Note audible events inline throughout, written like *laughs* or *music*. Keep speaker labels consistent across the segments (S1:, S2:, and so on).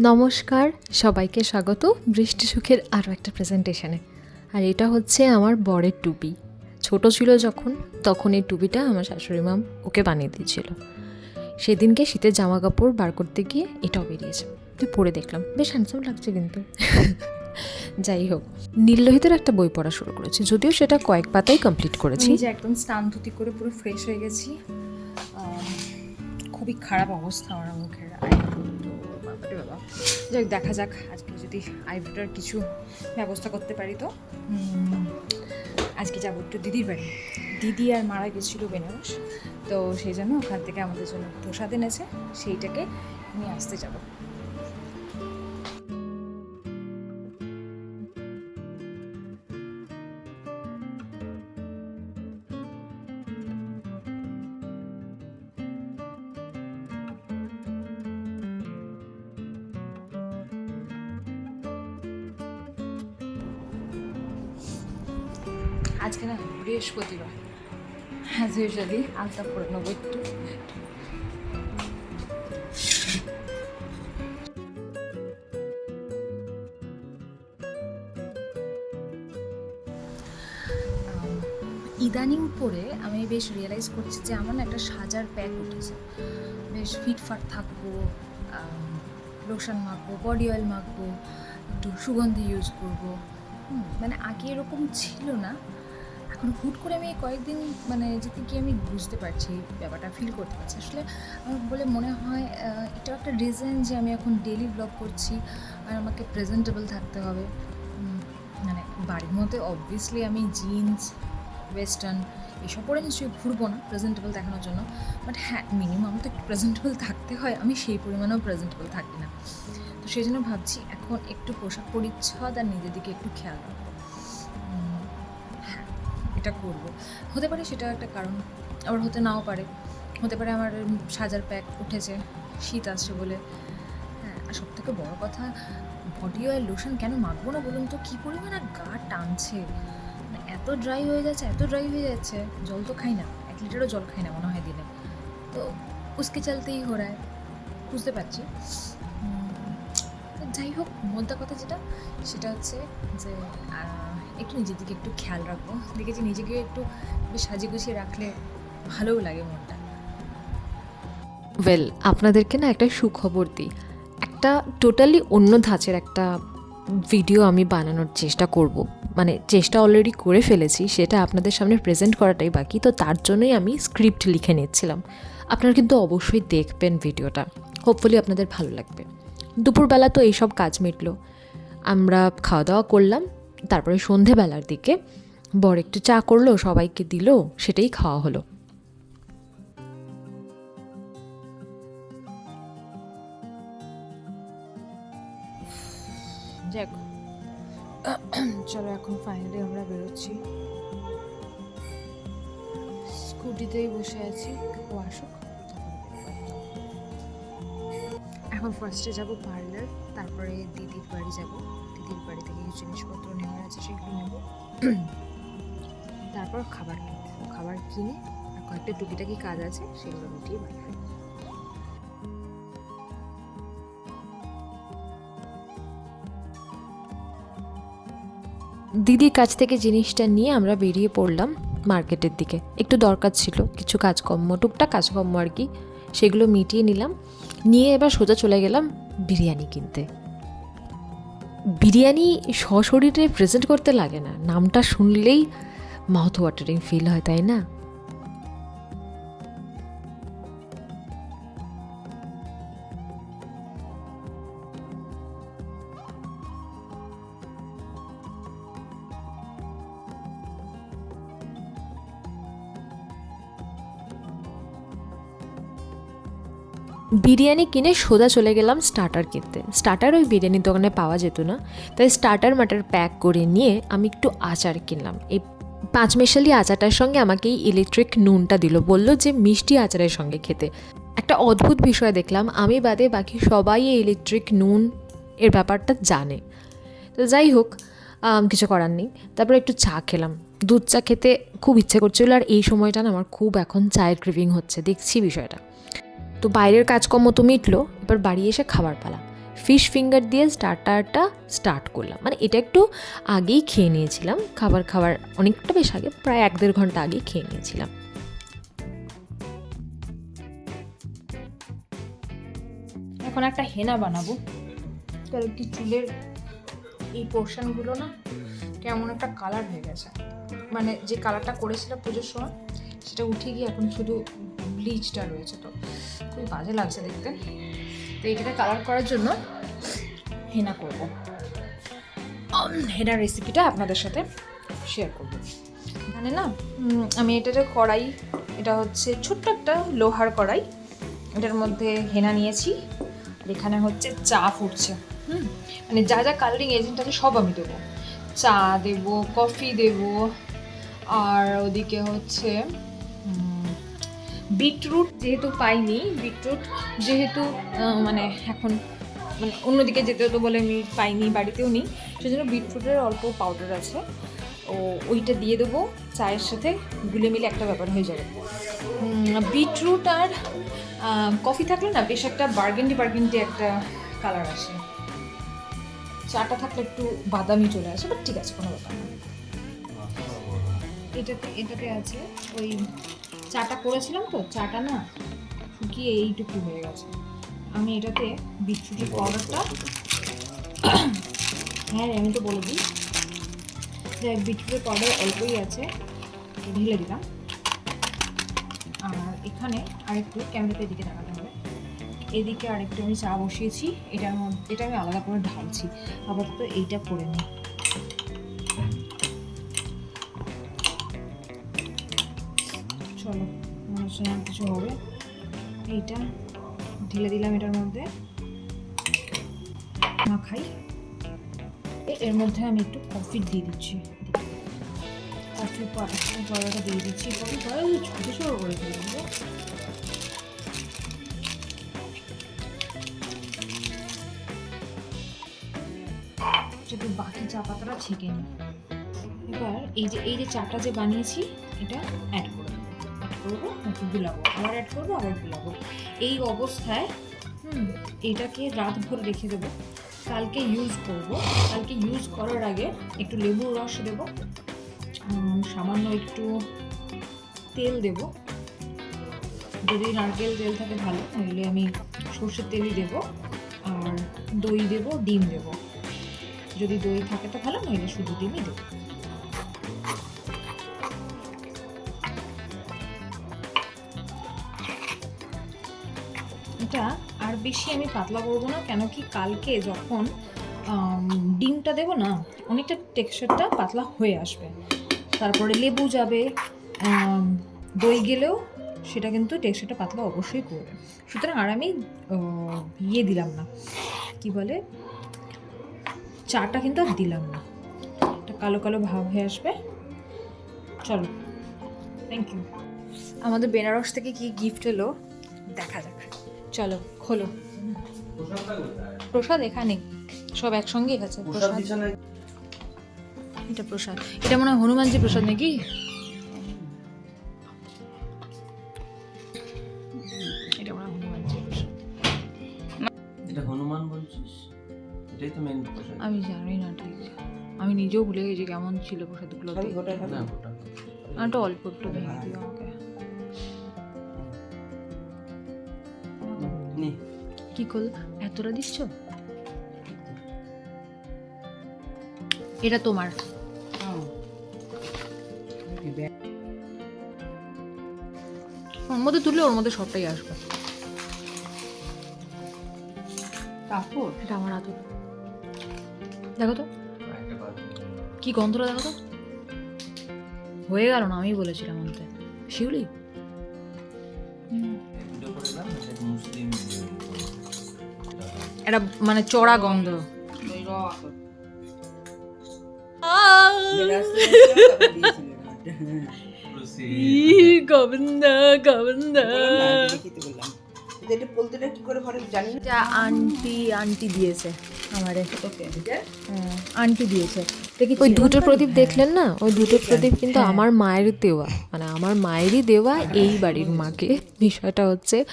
S1: নমস্কার, সবাইকে স্বাগত বৃষ্টি সুখের আরও একটা প্রেজেন্টেশনে আর এটা হচ্ছে আমার বরের টুপি। ছোট ছিল যখন, তখন এই টুপিটা আমার শাশুড়ি মাম ওকে বানিয়ে দিয়েছিল। সেদিনকে শীতের জামা কাপড় বার করতে গিয়ে এটাও বেরিয়েছে। তুই পরে দেখলাম। বেশ হ্যান্ডসাম লাগছে কিন্তু। *laughs* যাই হোক, নীললোহিতের একটা বই পড়া শুরু করেছি। যদিও সেটা কয়েক পাতাই কমপ্লিট করেছি।
S2: যে একদম স্নান ধুতি করে পুরো ফ্রেশ হয়ে গেছি খুবই খারাপ অবস্থা আমার মুখের। যাই দেখা যাক। আজকে যদি আইব্রোটার কিছু ব্যবস্থা করতে পারি তো। আজকে যাব একটু দিদির বাড়ি। দিদি আর মারা গেছিল বেনারস। তো সেই জন্য ওখান থেকে আমাদের জন্য প্রসাদ এনেছে। সেইটাকে নিয়ে আসতে যাব। আজকে না বৃহস্পতিবার। আজ ইউজুয়ালি আলতা পরে নেব একটু। ইদানিং পরে আমি বেশ রিয়েলাইজ করছি যে আমার একটা সাজার প্যাক উঠেছে। বেশ ফিটফাট থাকব লোশন মাখবো বডি অয়েল মাখবো, একটু সুগন্ধি ইউজ করব। মানে আগে এরকম ছিল না হুট করে আমি কয়েকদিন মানে যেতে গিয়ে আমি বুঝতে পারছি ব্যাপারটা ফিল করতে পারছি। আসলে আমার বলে মনে হয় এটাও একটা রিজন যে আমি এখন ডেলি ব্লগ করছি আর আমাকে প্রেজেন্টেবল থাকতে হবে। মানে বাড়ির মধ্যে অবভিয়াসলি আমি জিন্স ওয়েস্টার্ন এসব পরে নিশ্চয়ই ঘুরবো না প্রেজেন্টেবল দেখানোর জন্য। বাট হ্যাঁ মিনিমাম তো একটু প্রেজেন্টেবল থাকতে হয়, আমি সেই পরিমাণেও প্রেজেন্টেবল থাকি না। তো সেই জন্য ভাবছি এখন একটু পোশাক পরিচ্ছদ আর নিজের দিকে একটু খেয়াল রাখব। এটা করব। হতে পারে সেটা একটা কারণ, আবার হতে নাও পারে। হতে পারে আমার সাজার প্যাক উঠেছে, শীত আসছে বলে। হ্যাঁ আর সব থেকে বড় কথা বডি অয়েল লোশন কেন মাখবো না বলুন তো? কী পরিমাণ আর গা টানছে। মানে এত ড্রাই হয়ে যাচ্ছে, এত ড্রাই হয়ে যাচ্ছে। জল তো খাই না, এক লিটারও জল খাই না মনে হয় দিনে। তো উসকে চলতেই হো রায়, বুঝতে পারছি। যাই হোক মোদ্দা কথা যেটা, সেটা হচ্ছে যে একটু নিজের দিকে একটু খেয়াল রাখব। দেখেছি নিজেকে একটু সাজিয়ে গুছিয়ে রাখলে ভালোও লাগে মনটা।
S1: ওয়েল আপনাদেরকে না একটা সুখবর দিই। একটা টোটালি অন্য ধাঁচের একটা ভিডিও আমি বানানোর চেষ্টা করব। মানে চেষ্টা অলরেডি করে ফেলেছি, সেটা আপনাদের সামনে প্রেজেন্ট করাটাই বাকি। তো তার জন্যই আমি স্ক্রিপ্ট লিখে নিচ্ছিলাম। আপনারা কিন্তু অবশ্যই দেখবেন ভিডিওটা হোপফুলি আপনাদের ভালো লাগবে। দুপুরবেলা তো এইসব কাজ মিটলো। আমরা খাওয়া দাওয়া করলাম। তারপরে সন্ধেবেলার দিকে বর একটু চা করল, সবাইকে দিল, সেটাই খাওয়া হলো।
S2: চলো এখন ফাইনালি আমরা বেরোচ্ছি। স্কুটিতেই বসে আছি ও আসুক। এখন ফার্স্টে যাব পার্লার তারপরে দিদির বাড়ি যাব। দিদির বাড়ি থেকে কিছু জিনিসপত্র নেওয়ার আছে, সেগুলো নেব। তারপর খাবার কিনতে খাবার কিনে আর কয়েকটা টুকিটাকি কাজ আছে, সেগুলো মিটিয়ে বাড়ি।
S1: দিদির কাছ থেকে জিনিসটা নিয়ে আমরা বেরিয়ে পড়লাম মার্কেটের দিকে। একটু দরকার ছিল, কিছু কাজকর্ম, টুকটাক কাজকর্ম আর কি, সেগুলো মিটিয়ে নিলাম। নিয়ে এবার সোজা চলে গেলাম বিরিয়ানি কিনতে। বিরিয়ানি সশরীরে প্রেজেন্ট করতে লাগে না। নামটা শুনলেই মাউথ ওয়াটারিং ফিল হয় তাই না? বিরিয়ানি কিনে সোজা চলে গেলাম স্টার্টার কিনতে। স্টার্টার ওই বিরিয়ানির দোকানে পাওয়া যেত না, তাই স্টার্টার মাটার প্যাক করে নিয়ে আমি একটু আচার কিনলাম। এই পাঁচমেশালি আচারটার সঙ্গে আমাকে এই ইলেকট্রিক নুনটা দিল, বলল যে মিষ্টি আচারের সঙ্গে খেতে। একটা অদ্ভুত বিষয় দেখলাম, আমি বাদে বাকি সবাই এই ইলেকট্রিক নুন এর ব্যাপারটা জানে। তো যাই হোক কিছু করার নেই। তারপরে একটু চা খেলাম। দুধ চা খেতে খুব ইচ্ছে করছিল, আর এই সময়টা না আমার খুব এখন চায়ের ক্রিভিং হচ্ছে। দেখছি বিষয়টা। তো বাইরের কাজকর্ম তো মিটলো এবার বাড়ি এসে খাবার পালা। ফিশ ফিঙ্গার দিয়ে স্টার্টারটা স্টার্ট করলাম। মানে এটা একটু আগেই খেয়ে নিয়েছিলাম। খাবার খাবার অনেকটা বেশ আগে, প্রায় এক দেড় ঘণ্টা আগেই খেয়ে নিয়েছিলাম।
S2: এখন একটা হেনা বানাবো। কারণ কি চুলের এই পোর্শনগুলো না কেমন একটা কালার হয়ে গেছে। মানে যে কালারটা করেছিলাম পুজোর সময়, সেটা উঠে গিয়ে এখন শুধু ব্লিচটা রয়েছে তো। খুবই বাজে লাগছে দেখতে। তো এটাকে কালার করার জন্য হেনা করব। হেনার রেসিপিটা আপনাদের সাথে শেয়ার করব। এখানে না আমি এটাতে কড়াই, এটা হচ্ছে ছোট্ট একটা লোহার কড়াই। এটার মধ্যে হেনা নিয়েছি। এখানে হচ্ছে চা ফুটছে। হুম মানে যা যা কালারিং এজেন্ট আছে সব আমি দেবো। চা দেব কফি দেব, আর ওদিকে হচ্ছে বিটরুট যেহেতু পাইনি, বিটরুট যেহেতু মানে এখন মানে অন্যদিকে যেতে হতো বলে আমি পাইনি, বাড়িতেও নেই, সেজন্য বিটরুটের অল্প পাউডার আছে। ও, ওইটা দিয়ে দেবো, চায়ের সাথে গুলে মিলে একটা ব্যাপার হয়ে যাবে। বিটরুট আর কফি থাকলে না বেশ একটা বার্গেন্ডি বার্গেন্ডি একটা কালার আসে। চাটা থাকলে একটু বাদামি চলে আসে বাট ঠিক আছে, কোনো ব্যাপার না। এটাতে এটাতে আছে ওই চাটা করেছিলাম তো চাটা না শুকিয়ে এইটুকু হয়ে গেছে। আমি এটাতে বিটরুটের পাউডারটা হ্যাঁ আমি তো বলে দিই। যে বিটরুটের পাউডার অল্পই আছে ঢেলে দিলাম। আর এখানে আরেকটু ক্যামেরাতে এদিকে দেখাতে হবে। এদিকে আরেকটু আমি চা বসিয়েছি এটার মধ্যে এটা আমি আলাদা করে ঢালছি। আপাতত এইটা করে নিই। চলো মনে হচ্ছে না কিছু হবে। এইটা, ঢেলে দিলাম এটার মধ্যে। মাখাই এর মধ্যে আমি একটু কফি দিয়ে দিচ্ছি। কফি জলটা দিয়ে দিচ্ছি। কফি জল ছোটো ছোটো করে দিয়ে বাকি চা পাতাটা ছেঁকে নিই। এবার এই যে এই যে চাটা যে বানিয়েছি, এটা অ্যাড করে করব, একটু গুলাবো আবার অ্যাড করব, আবার গুলাবো এই অবস্থায়, হুম, এটাকে রাত ভর রেখে দেবো। কালকে ইউজ করব। কালকে ইউজ করার আগে একটু লেবুর রস দেবো সামান্য একটু তেল দেব। যদি নারকেল তেল থাকে ভালো নইলে আমি সর্ষের তেলই দেব, আর দই দেব, ডিম দেব। যদি দই থাকে তো ভালো, নইলে শুধু ডিমই দেবো। এটা আর বেশি আমি পাতলা করব না, কেন কি কালকে যখন ডিমটা দেবো না, অনেকটা টেক্সচারটা পাতলা হয়ে আসবে। তারপরে লেবু যাবে দই গেলেও সেটা কিন্তু টেক্সচারটা পাতলা অবশ্যই করবে। সুতরাং আর আমি ইয়ে দিলাম না, কি বলে, চাটা কিন্তু আর দিলাম না। একটা কালো কালো ভাব হয়ে আসবে। চলো থ্যাংক ইউ আমাদের বেনারস থেকে কি গিফট এলো, দেখা যাক। চলো খোলো। প্রসাদ এখানে। সব একসঙ্গে আছে প্রসাদ এটা প্রসাদ। এটা মনে হয় হনুমানজি প্রসাদ নাকি? এটা মনে হয় হনুমানজি প্রসাদ।
S3: এটা হনুমান বলছিস? এটাই তো মেন প্রসাদ।
S2: আমি জানি না ঠিক আমি নিজেও ভুলে গেছি কেমন ছিল প্রসাদগুলো।
S3: না ওটা
S2: অল্প একটু ভেঙে দিও আমাকে। কি করল এতটা দিচ্ছ? এটা তোমার। ওর মধ্যে তুললে ওর মধ্যে সবটাই আসবে। এটা আমার আদর দেখো তো। কি গন্ধটা দেখো তো। হয়ে গেল না আমি বলেছিলাম আনতে শিউলি?
S4: ভরে জানি না
S2: এটা আন্টি আন্টি দিয়েছে আমারে। হ্যাঁ, আন্টি দিয়েছে। দেখি
S1: ওই দুটো প্রদীপ দেখলেন না? ওই দুটো প্রদীপ কিন্তু আমার মায়ের দেওয়া। মানে আমার মায়েরই দেওয়া এই বাড়ির মাকে। বিষয়টা হচ্ছে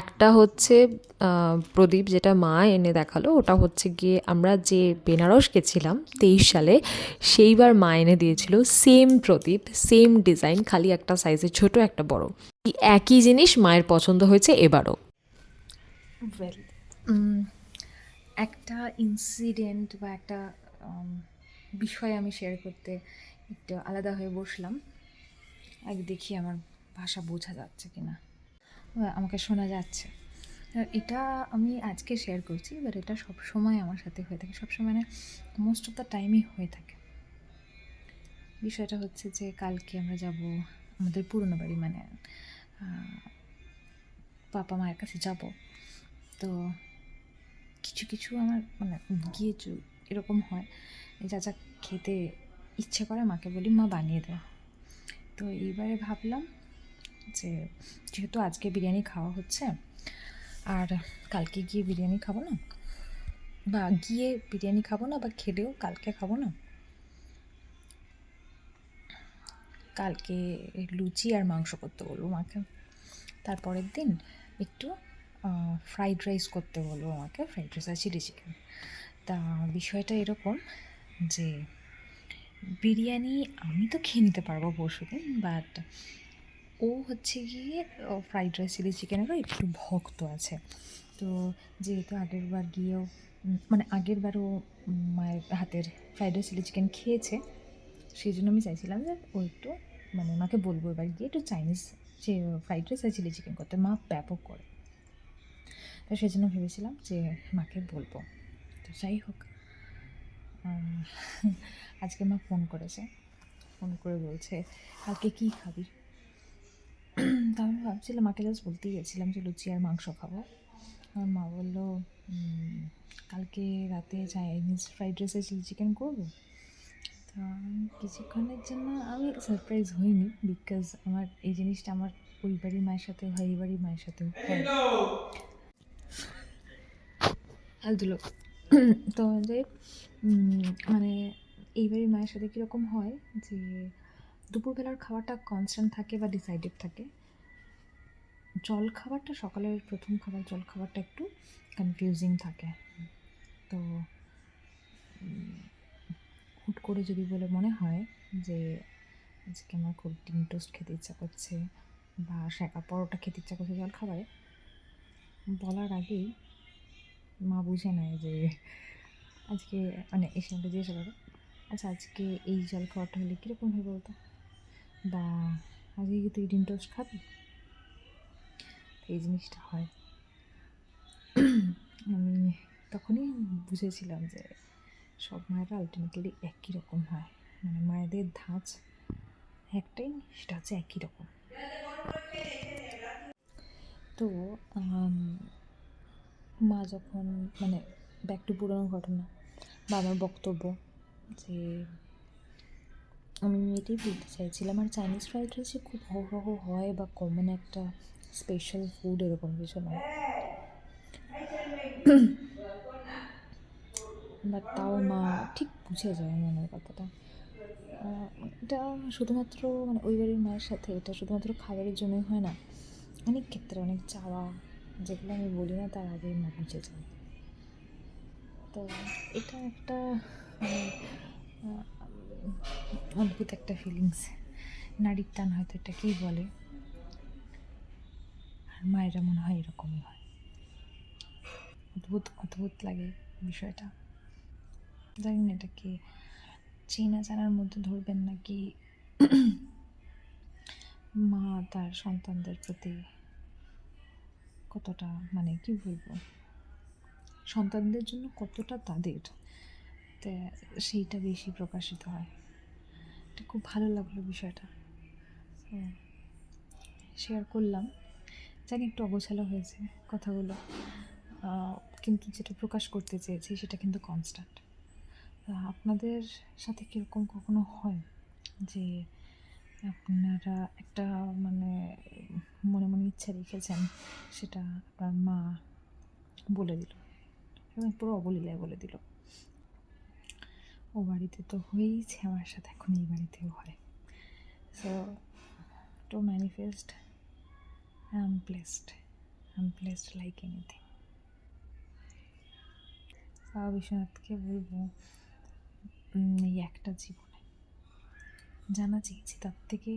S1: একটা হচ্ছে প্রদীপ যেটা মা এনে দেখাল, ওটা হচ্ছে গিয়ে আমরা যে বেনারস গেছিলাম তেইশ সালে, সেইবার মা এনে দিয়েছিল সেম প্রদীপ সেম ডিজাইন খালি একটা সাইজে ছোট, একটা বড়। একই জিনিস মায়ের পছন্দ হয়েছে এবারও।
S2: ওয়েল একটা ইনসিডেন্ট বা একটা বিষয় আমি শেয়ার করতে একটু আলাদা হয়ে বসলাম। আগে দেখি আমার ভাষা বোঝা যাচ্ছে কি না বা আমাকে শোনা যাচ্ছে। এটা আমি আজকে শেয়ার করছি বাট এটা সব সময় আমার সাথে হয়ে থাকে। সব সময় না মোস্ট অফ দ্য টাইমই হয়ে থাকে। বিষয়টা হচ্ছে যে, কালকে আমরা যাব আমাদের পুরনো বাড়ি মানে বাবা মায়ের কাছে যাব। তো কিছু কিছু আমার মানে গিয়ে এরকম হয় যা যা খেতে ইচ্ছে করে মাকে বলি, মা বানিয়ে দেয় তো এইবারে ভাবলাম যে যেহেতু আজকে বিরিয়ানি খাওয়া হচ্ছে, আর কালকে গিয়ে বিরিয়ানি খাব না, বা গিয়ে বিরিয়ানি খাব না, বা খেলেও কালকে খাব না, কালকে লুচি আর মাংস করতে বলব মাকে। তারপরের দিন একটু ফ্রাইড রাইস করতে বলব আমাকে ফ্রাইড রাইস আর চিলি চিকেন। তা বিষয়টা এরকম যে, বিরিয়ানি আমি তো খেয়ে নিতে পারব পরশু দিন বাট ও হচ্ছে গিয়ে ফ্রাইড রাইস চিলি চিকেনেরও একটু ভক্ত আছে। তো যেহেতু আগের বার গিয়েও মানে আগের বারও মায়ের হাতের ফ্রাইড রাইস চিলি চিকেন খেয়েছে, সেই জন্য আমি চাইছিলাম যে ও একটু মানে মাকে বলব এবার গিয়ে একটু চাইনিজ যে ফ্রাইড রাইস আর চিলি চিকেন করতে। মা ব্যাপক করে। তো সেই জন্য ভেবেছিলাম যে মাকে বলব। তো যাই হোক আজকে মা ফোন করেছে। ফোন করে বলছে, কালকে কী খাবি? তো আমি ভাবছিলাম মাকে জাস্ট বলতেই গেছিলাম যে লুচি আর মাংস খাব। আর মা বলল কালকে রাতে Chinese fried rice chilli chicken করব? তো কিছুক্ষণের জন্য, আমি সারপ্রাইজ হইনি বিকজ আমার এই জিনিসটা আমার ওই বাড়ির মায়ের সাথে হয় এই বাড়ির মায়ের সাথে আলদুলো তো যে মানে এই বাড়ির মায়ের সাথে কীরকম হয় যে দুপুরবেলার খাবারটা কনস্ট্যান্ট থাকে বা ডিসাইডেড থাকে, জল খাবারটা সকালের প্রথম খাবার, জল খাবারটা একটু কনফিউজিং থাকে। তো হুট করে যদি বলে মনে হয় যে, আজকে আমার খুব ডিম টোস্ট খেতে ইচ্ছা করছে বা শাঁকা পরোটা খেতে ইচ্ছা করছে জল খাবারে, বলার আগেই মা বুঝে নেয় যে, আজকে মানে এসে আমাকে জিজ্ঞাসা আচ্ছা আজকে এই জল খাবারটা হলে কীরকম হয় বলতো? বা আজকে কি তুই ডিম টোস্ট খাবি? এই জিনিসটা হয়। আমি তখনই বুঝেছিলাম যে সব মায়েরা আলটিমেটলি একই রকম হয়। মানে মায়েদের ধাঁচ একটাই, সেটা হচ্ছে একই রকম। তো মা যখন মানে ব্যাক টু পুরোনো ঘটনা বা আমার বক্তব্য যে আমি এটাই বলতে চাইছিলাম। আর চাইনিজ ফ্রাইড রাইসে খুব হো হয় বা কমন একটা স্পেশাল ফুড এরকম কিছু নয়। বাট তাও মা ঠিক বুঝে যায় মনের কথাটা। এটা শুধুমাত্র মানে ওই বাড়ির মায়ের সাথে এটা শুধুমাত্র খাবারের জন্যই হয় না, অনেক ক্ষেত্রে অনেক চাওয়া যেগুলো আমি বলি না তার আগেই মা বুঝে যায়। তো এটা একটা মানে অদ্ভুত একটা ফিলিংস নারীর টান হয়তো এটাকেই বলে? আর মায়েরা মনে হয় এরকমই হয়। অদ্ভুত অদ্ভুত লাগে বিষয়টা। জানি না এটাকে চেনা জানার মধ্যে ধরবেন নাকি *clears throat* মা তার সন্তানদের প্রতি কতটা মানে কি বলব? সন্তানদের জন্য কতটা তাদের সেইটা বেশি প্রকাশিত হয়। এটা খুব ভালো লাগল বিষয়টা। শেয়ার করলাম। জানি একটু অগোছালো হয়েছে কথাগুলো। কিন্তু যেটা প্রকাশ করতে চেয়েছি সেটা কিন্তু কনস্ট্যান্ট আপনাদের সাথে কীরকম কখনো হয় যে আপনারা একটা মানে মনে মনে ইচ্ছা রেখেছেন সেটা আপনার মা বলে দিল এবং পুরো অবলীলায় বলে দিল? ও বাড়িতে তো হয়েইছে, আমার সাথে এখন এই বাড়িতেও হয়। So to manifest I am blessed I'm placed like anything বাবা বিশ্বনাথকে বলব এই একটা জীবনে। জানা চেয়েছি, তার থেকে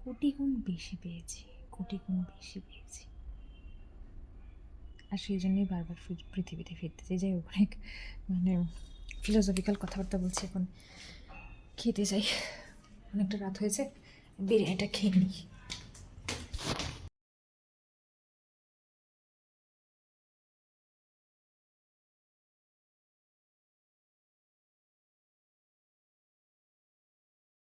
S2: কোটি গুণ বেশি পেয়েছি, কোটি গুণ বেশি পেয়েছি। আর সেই জন্যই বারবার পৃথিবীতে ফিরতে চাই, যাই অনেক মানে ফিলোসফিক্যাল কথাবার্তা বলছি এখন খেতে চাই। অনেকটা রাত হয়েছে বিরিয়ানিটা খেয়ে নিই।